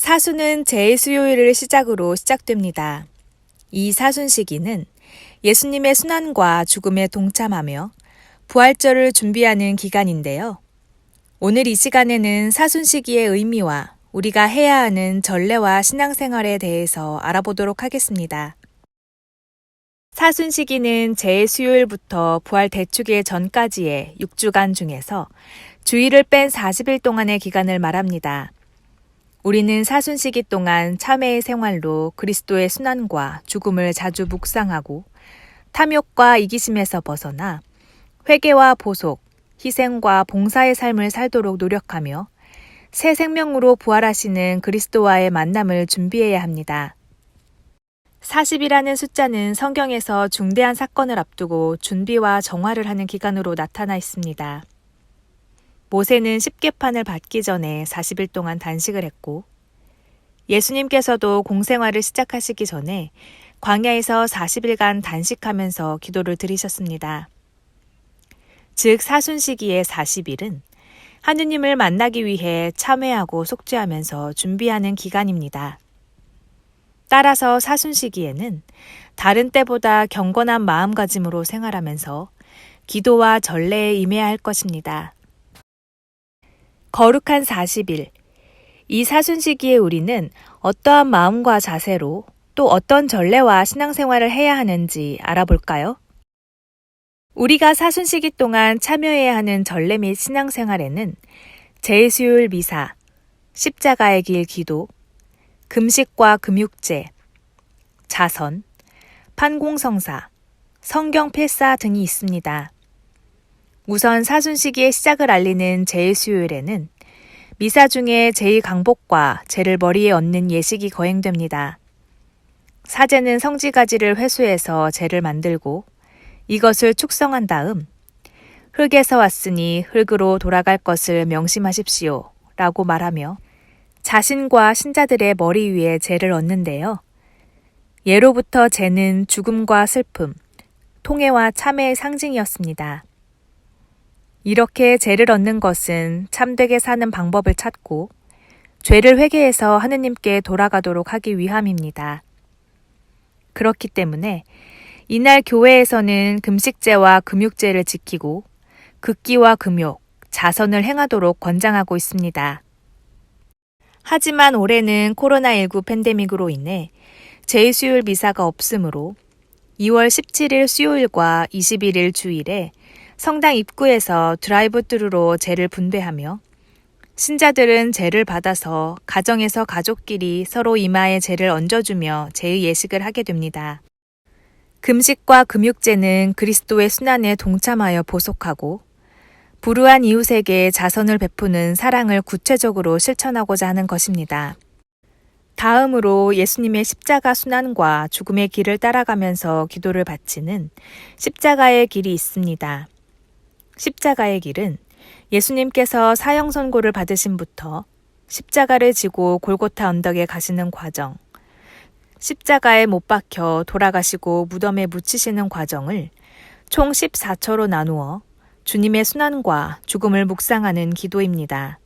사수는 제 수요일을 시작으로 시작됩니다. 이 사순 시기는 예수님의 순환과 죽음에 동참하며 부활절을 준비하는 기간인데요. 오늘 이 시간에는 사순 시기의 의미와 우리가 해야 하는 전례와 신앙생활에 대해서 알아보도록 하겠습니다. 사순 시기는 제 수요일부터 부활 대축일 전까지의 6주간 중에서 주일을 뺀 40일 동안의 기간을 말합니다. 우리는 사순 시기 동안 참회의 생활로 그리스도의 순환과 죽음을 자주 묵상하고 탐욕과 이기심에서 벗어나 회개와 보속, 희생과 봉사의 삶을 살도록 노력하며 새 생명으로 부활하시는 그리스도와의 만남을 준비해야 합니다. 40이라는 숫자는 성경에서 중대한 사건을 앞두고 준비와 정화를 하는 기간으로 나타나 있습니다. 모세는 십계판을 받기 전에 40일 동안 단식을 했고 예수님께서도 공생활을 시작하시기 전에 광야에서 40일간 단식하면서 기도를 드리셨습니다. 즉 사순 시기의 40일은 하느님을 만나기 위해 참회하고 속죄하면서 준비하는 기간입니다. 따라서 사순 시기에는 다른 때보다 경건한 마음가짐으로 생활하면서 기도와 전례에 임해야 할 것입니다. 거룩한 40일. 이 사순 시기에 우리는 어떠한 마음과 자세로 또 어떤 전례와 신앙생활을 해야 하는지 알아볼까요? 우리가 사순 시기 동안 참여해야 하는 전례 및 신앙생활에는 제수요일 미사, 십자가의 길 기도, 금식과 금육제, 자선, 판공성사, 성경 필사 등이 있습니다. 우선 사순 시기의 시작을 알리는 제수요일에는 미사 중에 제2강복과 제를 머리에 얹는 예식이 거행됩니다. 사제는 성지 가지를 회수해서 제를 만들고 이것을 축성한 다음 흙에서 왔으니 흙으로 돌아갈 것을 명심하십시오. 라고 말하며 자신과 신자들의 머리 위에 재를 얹는데요. 예로부터 재는 죽음과 슬픔, 통해와 참회의 상징이었습니다. 이렇게 죄를 얻는 것은 참되게 사는 방법을 찾고 죄를 회개해서 하느님께 돌아가도록 하기 위함입니다. 그렇기 때문에 이날 교회에서는 금식제와 금육제를 지키고 극기와 금욕, 자선을 행하도록 권장하고 있습니다. 하지만 올해는 코로나19 팬데믹으로 인해 제2수요일 미사가 없으므로 2월 17일 수요일과 21일 주일에 성당 입구에서 드라이브 뚜루로 재를 분배하며 신자들은 재를 받아서 가정에서 가족끼리 서로 이마에 재를 얹어주며 재의 예식을 하게 됩니다. 금식과 금육제는 그리스도의 순환에 동참하여 보속하고 불우한 이웃에게 자선을 베푸는 사랑을 구체적으로 실천하고자 하는 것입니다. 다음으로 예수님의 십자가 순환과 죽음의 길을 따라가면서 기도를 바치는 십자가의 길이 있습니다. 십자가의 길은 예수님께서 사형 선고를 받으심부터 십자가를 지고 골고타 언덕에 가시는 과정, 십자가에 못 박혀 돌아가시고 무덤에 묻히시는 과정을 총 14초로 나누어 주님의 순환과 죽음을 묵상하는 기도입니다.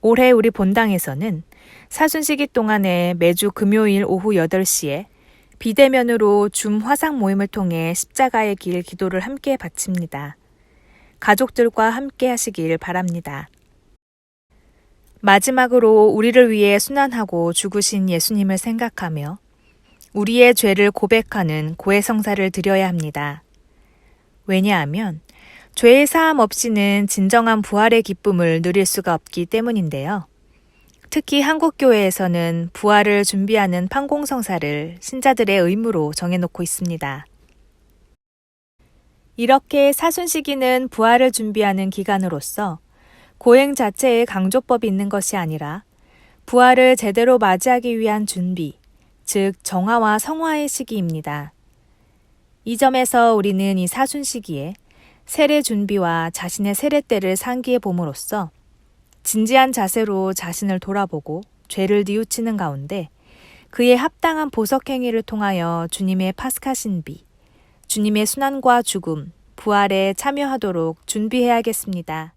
올해 우리 본당에서는 사순시기 동안에 매주 금요일 오후 8시에 비대면으로 줌 화상 모임을 통해 십자가의 길 기도를 함께 바칩니다. 가족들과 함께 하시길 바랍니다. 마지막으로 우리를 위해 순환하고 죽으신 예수님을 생각하며 우리의 죄를 고백하는 고해성사를 드려야 합니다. 왜냐하면 죄의 사함 없이는 진정한 부활의 기쁨을 누릴 수가 없기 때문인데요. 특히 한국교회에서는 부활을 준비하는 판공성사를 신자들의 의무로 정해놓고 있습니다. 이렇게 사순 시기는 부활을 준비하는 기간으로서 고행 자체에 강조법이 있는 것이 아니라 부활을 제대로 맞이하기 위한 준비, 즉 정화와 성화의 시기입니다. 이 점에서 우리는 이 사순 시기에 세례 준비와 자신의 세례 때를 상기해 봄으로써 진지한 자세로 자신을 돌아보고 죄를 뉘우치는 가운데 그의 합당한 보석 행위를 통하여 주님의 파스카 신비, 주님의 순환과 죽음, 부활에 참여하도록 준비해야겠습니다.